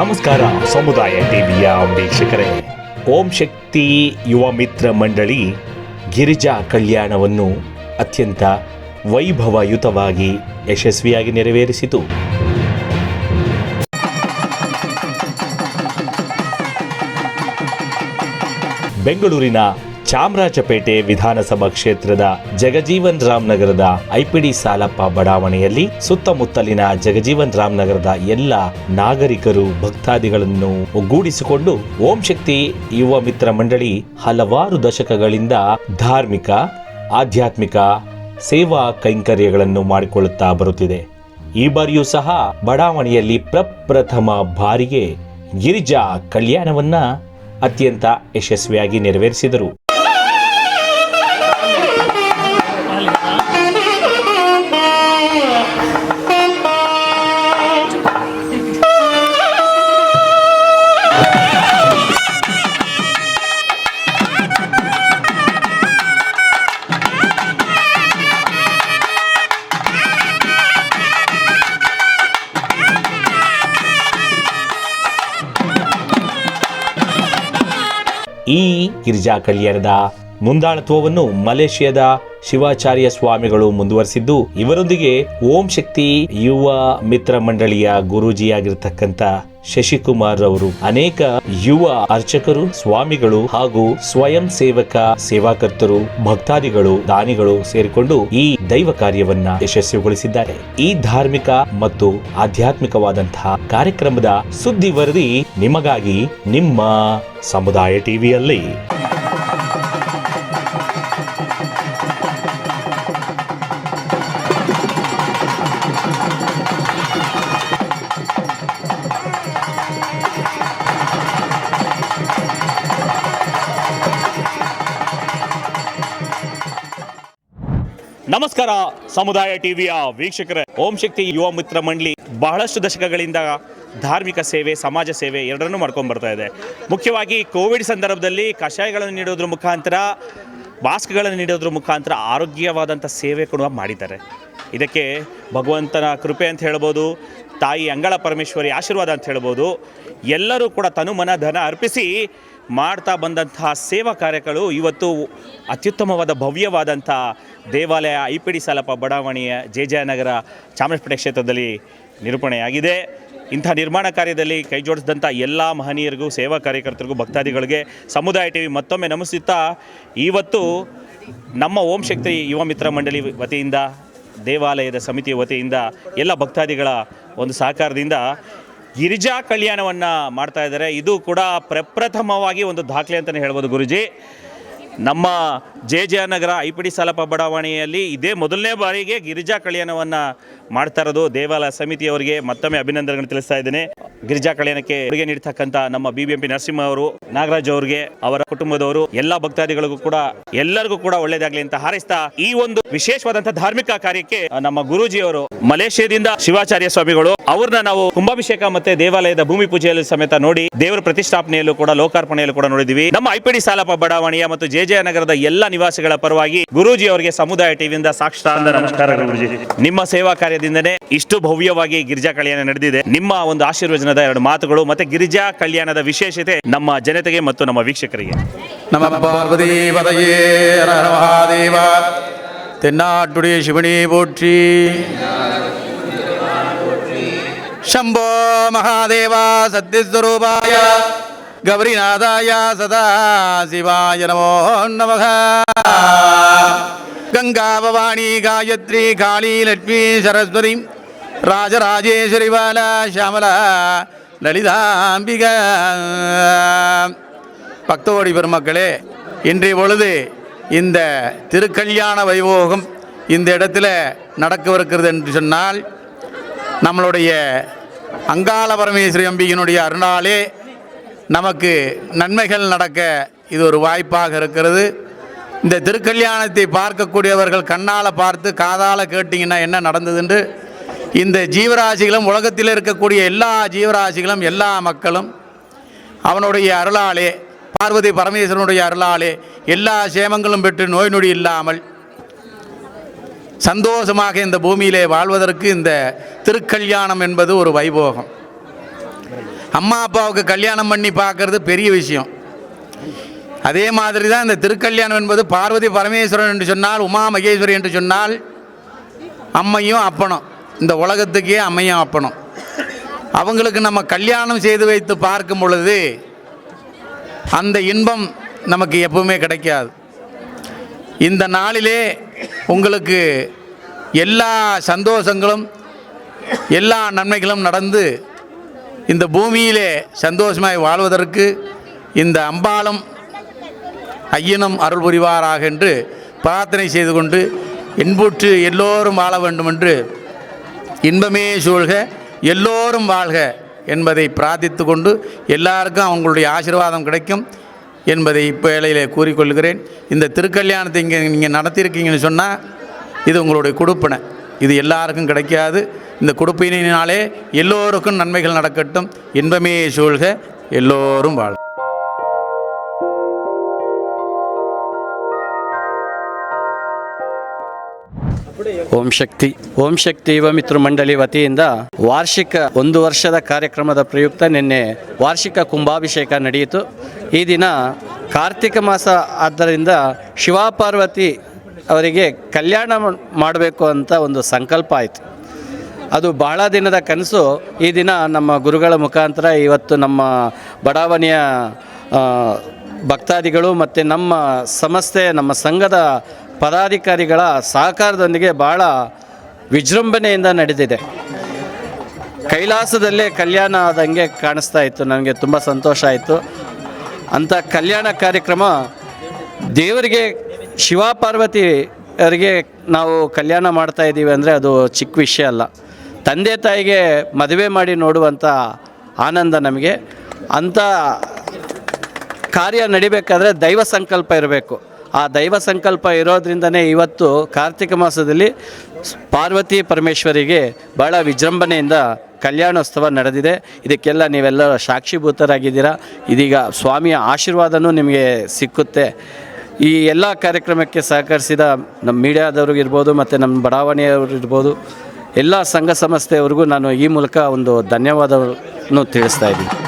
ನಮಸ್ಕಾರ, ಸಮುದಾಯ ಟಿವಿಯ ವೀಕ್ಷಕರೇ. ಓಂ ಶಕ್ತಿ ಯುವ ಮಿತ್ರ ಮಂಡಳಿ ಗಿರಿಜಾ ಕಲ್ಯಾಣವನ್ನು ಅತ್ಯಂತ ವೈಭವಯುತವಾಗಿ ಯಶಸ್ವಿಯಾಗಿ ನೆರವೇರಿಸಿತು. ಬೆಂಗಳೂರಿನ ಚಾಮರಾಜಪೇಟೆ ವಿಧಾನಸಭಾ ಕ್ಷೇತ್ರದ ಜಗಜೀವನ್ ರಾಮ್ ನಗರದ ಐಪಿಡಿ ಸಾಲಪ್ಪ ಬಡಾವಣೆಯಲ್ಲಿ ಸುತ್ತಮುತ್ತಲಿನ ಜಗಜೀವನ್ ರಾಮ್ ನಗರದ ಎಲ್ಲ ನಾಗರಿಕರು ಭಕ್ತಾದಿಗಳನ್ನು ಒಗ್ಗೂಡಿಸಿಕೊಂಡು ಓಂ ಶಕ್ತಿ ಯುವ ಮಿತ್ರ ಮಂಡಳಿ ಹಲವಾರು ದಶಕಗಳಿಂದ ಧಾರ್ಮಿಕ, ಆಧ್ಯಾತ್ಮಿಕ ಸೇವಾ ಕೈಂಕರ್ಯಗಳನ್ನು ಮಾಡಿಕೊಳ್ಳುತ್ತಾ ಬರುತ್ತಿದೆ. ಈ ಬಾರಿಯೂ ಸಹ ಬಡಾವಣೆಯಲ್ಲಿ ಪ್ರಪ್ರಥಮ ಬಾರಿಗೆ ಗಿರಿಜಾ ಕಲ್ಯಾಣವನ್ನ ಅತ್ಯಂತ ಯಶಸ್ವಿಯಾಗಿ ನೆರವೇರಿಸಿದರು. ಈ ಗಿರಿಜಾ ಕಲ್ಯಾಣದ ಮುಂದಾಳತ್ವವನ್ನು ಮಲೇಷಿಯಾದ ಶಿವಾಚಾರ್ಯ ಸ್ವಾಮಿಗಳು ಮುಂದುವರಿಸಿದ್ದು, ಇವರೊಂದಿಗೆ ಓಂ ಶಕ್ತಿ ಯುವ ಮಿತ್ರ ಮಂಡಳಿಯ ಗುರೂಜಿಯಾಗಿರ್ತಕ್ಕಂಥ ಶಶಿಕುಮಾರ್ ಅವರು ಅನೇಕ ಯುವ ಅರ್ಚಕರು, ಸ್ವಾಮಿಗಳು ಹಾಗೂ ಸ್ವಯಂ ಸೇವಕ ಸೇವಾಕರ್ತರು, ಭಕ್ತಾದಿಗಳು, ದಾನಿಗಳು ಸೇರಿಕೊಂಡು ಈ ದೈವ ಕಾರ್ಯವನ್ನ ಯಶಸ್ವಿಗೊಳಿಸಿದ್ದಾರೆ. ಈ ಧಾರ್ಮಿಕ ಮತ್ತು ಆಧ್ಯಾತ್ಮಿಕವಾದಂತಹ ಕಾರ್ಯಕ್ರಮದ ಸುದ್ದಿ ವರದಿ ನಿಮಗಾಗಿ ನಿಮ್ಮ ಸಮುದಾಯ ಟಿವಿಯಲ್ಲಿ. ನಮಸ್ಕಾರ, ಸಮುದಾಯ ಟಿವಿಯ ವೀಕ್ಷಕರೇ. ಓಂ ಶಕ್ತಿ ಯುವ ಮಿತ್ರ ಮಂಡಳಿ ಬಹಳಷ್ಟು ದಶಕಗಳಿಂದ ಧಾರ್ಮಿಕ ಸೇವೆ, ಸಮಾಜ ಸೇವೆ ಎರಡನ್ನೂ ಮಾಡ್ಕೊಂಡು ಬರ್ತಾ ಇದೆ. ಮುಖ್ಯವಾಗಿ ಕೋವಿಡ್ ಸಂದರ್ಭದಲ್ಲಿ ಕಷಾಯಗಳನ್ನು ನೀಡೋದ್ರ ಮುಖಾಂತರ, ಮಾಸ್ಕ್ಗಳನ್ನು ನೀಡೋದ್ರ ಮುಖಾಂತರ ಆರೋಗ್ಯವಾದಂಥ ಸೇವೆ ಕೂಡ ಮಾಡಿದ್ದಾರೆ. ಇದಕ್ಕೆ ಭಗವಂತನ ಕೃಪೆ ಅಂತ ಹೇಳ್ಬೋದು, ತಾಯಿ ಅಂಗಳ ಪರಮೇಶ್ವರಿ ಆಶೀರ್ವಾದ ಅಂತ ಹೇಳ್ಬೋದು. ಎಲ್ಲರೂ ಕೂಡ ತನು ಮನ ಧನ ಅರ್ಪಿಸಿ ಮಾಡ್ತಾ ಬಂದಂತಹ ಸೇವಾ ಕಾರ್ಯಗಳು ಇವತ್ತು ಅತ್ಯುತ್ತಮವಾದ ಭವ್ಯವಾದಂಥ ದೇವಾಲಯ ಐ ಪಿ ಸಾಲಪ್ಪ ಬಡಾವಣೆಯ ಜೆ ಜಯನಗರ ಚಾಮರಾಜಪೇಟೆ ಕ್ಷೇತ್ರದಲ್ಲಿ ನಿರೂಪಣೆಯಾಗಿದೆ. ಇಂಥ ನಿರ್ಮಾಣ ಕಾರ್ಯದಲ್ಲಿ ಕೈಜೋಡಿಸಿದಂಥ ಎಲ್ಲ ಮಹನೀಯರಿಗೂ, ಸೇವಾ ಕಾರ್ಯಕರ್ತರಿಗೂ, ಭಕ್ತಾದಿಗಳಿಗೆ ಸಮುದಾಯ ಟಿ ವಿ ಮತ್ತೊಮ್ಮೆ ನಮಿಸುತ್ತಾ ಇವತ್ತು ನಮ್ಮ ಓಂ ಶಕ್ತಿ ಯುವ ಮಿತ್ರ ಮಂಡಳಿ ವತಿಯಿಂದ, ದೇವಾಲಯದ ಸಮಿತಿ ವತಿಯಿಂದ ಎಲ್ಲ ಭಕ್ತಾದಿಗಳ ಒಂದು ಸಹಕಾರದಿಂದ ಗಿರಿಜಾ ಕಲ್ಯಾಣವನ್ನು ಮಾಡ್ತಾ ಇದ್ದಾರೆ. ಇದು ಕೂಡ ಪ್ರಪ್ರಥಮವಾಗಿ ಒಂದು ದಾಖಲೆ ಅಂತಲೇ ಹೇಳ್ಬೋದು ಗುರುಜಿ. ನಮ್ಮ J J Nagar IPD Salappa ಬಡಾವಣೆಯಲ್ಲಿ ಇದೇ ಮೊದಲನೇ ಬಾರಿಗೆ ಗಿರಿಜಾ ಕಲ್ಯಾಣವನ್ನು ಮಾಡ್ತಾ ಇರೋದು ದೇವಾಲಯ ಸಮಿತಿಯವರಿಗೆ ಮತ್ತೊಮ್ಮೆ ಅಭಿನಂದನೆಗಳನ್ನು ತಿಳಿಸ್ತಾ ಇದ್ದೇನೆ. ಗಿರಿಜಾ ಕಲ್ಯಾಣಕ್ಕೆ ಕೊಡುಗೆ ನೀಡ್ತಕ್ಕಂಥ ನಮ್ಮ ಬಿ ಬಿ ಎಂ ನರಸಿಂಹ ಅವರು, ನಾಗರಾಜ್ ಅವರಿಗೆ, ಅವರ ಕುಟುಂಬದವರು, ಎಲ್ಲ ಭಕ್ತಾದಿಗಳಿಗೂ ಕೂಡ, ಎಲ್ಲರಿಗೂ ಕೂಡ ಒಳ್ಳೇದಾಗಲಿ ಅಂತ ಹಾರೈಸ್ತಾ ಈ ಒಂದು ವಿಶೇಷವಾದಂತಹ ಧಾರ್ಮಿಕ ಕಾರ್ಯಕ್ಕೆ ನಮ್ಮ ಗುರೂಜಿಯವರು ಮಲೇಷ್ಯಾದಿಂದ ಶಿವಾಚಾರ್ಯ ಸ್ವಾಮಿಗಳು, ಅವ್ರನ್ನ ನಾವು ಕುಂಭಾಭಿಷೇಕ ಮತ್ತೆ ದೇವಾಲಯದ ಭೂಮಿ ಪೂಜೆಯಲ್ಲಿ ಸಮೇತ ನೋಡಿ ದೇವರ ಪ್ರತಿಷ್ಠಾಪನೆಯಲ್ಲೂ ಕೂಡ, ಲೋಕಾರ್ಪಣೆಯಲ್ಲೂ ಕೂಡ ನೋಡಿದ್ವಿ ನಮ್ಮ ಐಪಿಡಿ ಸಾಲಪ ಬಡಾವಣೆಯ ಮತ್ತು ಜೆ ಜೆ ನಗರದ ಎಲ್ಲ ನಿವಾಸಿಗಳ ಪರವಾಗಿ ಗುರೂಜಿ ಅವರಿಗೆ ಸಮುದಾಯ ಟಿವಿಯಿಂದ ಸಾಕ್ಷಾತ್ ನಮಸ್ಕಾರ ಗುರೂಜಿ ನಿಮ್ಮ ಸೇವಾ ಕಾರ್ಯದಿಂದನೇ ಇಷ್ಟು ಭವ್ಯವಾಗಿ ಗಿರಿಜಾ ಕಲ್ಯಾಣ ನಡೆದಿದೆ ನಿಮ್ಮ ಒಂದು ಆಶೀರ್ವಚನದ ಎರಡು ಮಾತುಗಳು ಮತ್ತೆ ಗಿರಿಜಾ ಕಲ್ಯಾಣದ ವಿಶೇಷತೆ ನಮ್ಮ ಜನತೆಗೆ ಮತ್ತು ನಮ್ಮ ವೀಕ್ಷಕರಿಗೆ நம பார்வதி பதையே ஹர ஹர மகாதேவா தென்னாட்டுடைய சிவனே போற்றி ಶಂಭೋ ಮಹಾದೇವ ಸತ್ಯಸ್ವರೂಪಾಯ கௌரிநாதாய சதா சிவாய நமோ நம கங்காபவாணி காயத்ரி காளி லட்சுமி சரஸ்வதி ராஜராஜேஸ்வரி பாலா ஷியாமலா லலிதாம்பிக. பக்தோடி பெருமக்களே இன்றைய பொழுது இந்த திருக்கல்யாண வைபோகம் இந்த இடத்துல நடக்கவிருக்கிறது என்று சொன்னால் நம்மளுடைய அங்காள பரமேஸ்வரி அம்பியினுடைய அருணாலே நமக்கு நன்மைகள் நடக்க இது ஒரு வாய்ப்பாக இருக்கிறது. இந்த திருக்கல்யாணத்தை பார்க்கக்கூடியவர்கள் கண்ணால் பார்த்து காதால் கேட்டிங்கன்னா என்ன நடந்ததுன்று? இந்த ஜீவராசிகளும் உலகத்தில் இருக்கக்கூடிய எல்லா ஜீவராசிகளும் எல்லா மக்களும் அவனுடைய அருளாலே பார்வதி பரமேஸ்வரனுடைய அருளாலே எல்லா சேமங்களும் பெற்று நோய் நொடி இல்லாமல் சந்தோஷமாக இந்த பூமியிலே வாழ்வதற்கு இந்த திருக்கல்யாணம் என்பது ஒரு வைபோகம். அம்மா அப்பாவுக்கு கல்யாணம் பண்ணி பார்க்கறது பெரிய விஷயம். அதே மாதிரி தான் இந்த திருக்கல்யாணம் என்பது பார்வதி பரமேஸ்வரன் என்று சொன்னால் உமா மகேஸ்வரி என்று சொன்னால் அம்மையும் அப்பனும். இந்த உலகத்துக்கே அம்மையும் அப்பனும். அவங்களுக்கு நம்ம கல்யாணம் செய்து வைத்து பார்க்கும் பொழுது அந்த இன்பம் நமக்கு எப்பவுமே கிடைக்காது. இந்த நாளிலே உங்களுக்கு எல்லா சந்தோஷங்களும் எல்லா நன்மைகளும் நடந்து இந்த பூமியிலே சந்தோஷமாய் வாழ்வதற்கு இந்த அம்பாளம் ஐயனம் அருள் புரிவாராக என்று பிரார்த்தனை செய்து கொண்டு இன்புற்று எல்லோரும் வாழ வேண்டும் என்று இன்பமே சூழ்க எல்லோரும் வாழ்க என்பதை பிரார்த்தித்து கொண்டு எல்லாருக்கும் அவங்களுடைய ஆசீர்வாதம் கிடைக்கும் என்பதை இப்போ வேளையிலே கூறிக்கொள்கிறேன். இந்த திருக்கல்யாணத்தை இங்கே நீங்கள் நடத்தியிருக்கீங்கன்னு சொன்னால் இது உங்களுடைய கொடுப்பனை. இது எல்லாருக்கும் கிடைக்காது. இந்த கொடுப்பினாலே எல்லோருக்கும் நன்மைகள் நடக்கட்டும் இன்பமே சூழ்க எல்லோரும் வாழ்க ಓಂ ಶಕ್ತಿ ಓಂ ಶಕ್ತಿ ಯುವ ಮಿತ್ರ ಮಂಡಳಿ ವತಿಯಿಂದ ವಾರ್ಷಿಕ ಒಂದು ವರ್ಷದ ಕಾರ್ಯಕ್ರಮದ ಪ್ರಯುಕ್ತ ನಿನ್ನೆ ವಾರ್ಷಿಕ ಕುಂಭಾಭಿಷೇಕ ನಡೆಯಿತು ಈ ದಿನ ಕಾರ್ತಿಕ ಮಾಸ ಆದ್ದರಿಂದ ಶಿವಪಾರ್ವತಿ ಅವರಿಗೆ ಕಲ್ಯಾಣ ಮಾಡಬೇಕು ಅಂತ ಒಂದು ಸಂಕಲ್ಪ ಆಯಿತು ಅದು ಬಹಳ ದಿನದ ಕನಸು. ಈ ದಿನ ನಮ್ಮ ಗುರುಗಳ ಮುಖಾಂತರ ಇವತ್ತು ನಮ್ಮ ಬಡಾವಣೆಯ ಭಕ್ತಾದಿಗಳು ಮತ್ತು ನಮ್ಮ ಸಂಸ್ಥೆ ನಮ್ಮ ಸಂಘದ ಪದಾಧಿಕಾರಿಗಳ ಸಹಕಾರದೊಂದಿಗೆ ಭಾಳ ವಿಜೃಂಭಣೆಯಿಂದ ನಡೆದಿದೆ. ಕೈಲಾಸದಲ್ಲೇ ಕಲ್ಯಾಣ ಆದಂಗೆ ಕಾಣಿಸ್ತಾ ಇತ್ತು. ನನಗೆ ತುಂಬ ಸಂತೋಷ ಆಯಿತು. ಅಂಥ ಕಲ್ಯಾಣ ಕಾರ್ಯಕ್ರಮ ದೇವರಿಗೆ ಶಿವ ಪಾರ್ವತಿ ಅವರಿಗೆ ನಾವು ಕಲ್ಯಾಣ ಮಾಡ್ತಾ ಇದ್ದೀವಿ ಅಂದರೆ ಅದು ಚಿಕ್ಕ ವಿಷಯ ಅಲ್ಲ. ತಂದೆ ತಾಯಿಗೆ ಮದುವೆ ಮಾಡಿ ನೋಡುವಂಥ ಆನಂದ ನಮಗೆ. ಅಂಥ ಕಾರ್ಯ ನಡಿಬೇಕಾದ್ರೆ ದೈವ ಸಂಕಲ್ಪ ಇರಬೇಕು. ಆ ದೈವ ಸಂಕಲ್ಪ ಇರೋದ್ರಿಂದನೇ ಇವತ್ತು ಕಾರ್ತಿಕ ಮಾಸದಲ್ಲಿ ಪಾರ್ವತಿ ಪರಮೇಶ್ವರಿಗೆ ಭಾಳ ವಿಜೃಂಭಣೆಯಿಂದ ಕಲ್ಯಾಣೋತ್ಸವ ನಡೆದಿದೆ. ಇದಕ್ಕೆಲ್ಲ ನೀವೆಲ್ಲ ಸಾಕ್ಷಿಭೂತರಾಗಿದ್ದೀರಾ. ಇದೀಗ ಸ್ವಾಮಿಯ ಆಶೀರ್ವಾದನೂ ನಿಮಗೆ ಸಿಕ್ಕುತ್ತೆ. ಈ ಎಲ್ಲ ಕಾರ್ಯಕ್ರಮಕ್ಕೆ ಸಹಕರಿಸಿದ ನಮ್ಮ ಮೀಡಿಯಾದವ್ರಿಗಿರ್ಬೋದು, ಮತ್ತು ನಮ್ಮ ಬಡಾವಣೆಯವರು ಇರ್ಬೋದು ಎಲ್ಲ ಸಂಘ ಸಂಸ್ಥೆಯವರಿಗೂ ನಾನು ಈ ಮೂಲಕ ಒಂದು ಧನ್ಯವಾದವನ್ನು ತಿಳಿಸ್ತಾ ಇದ್ದೀನಿ.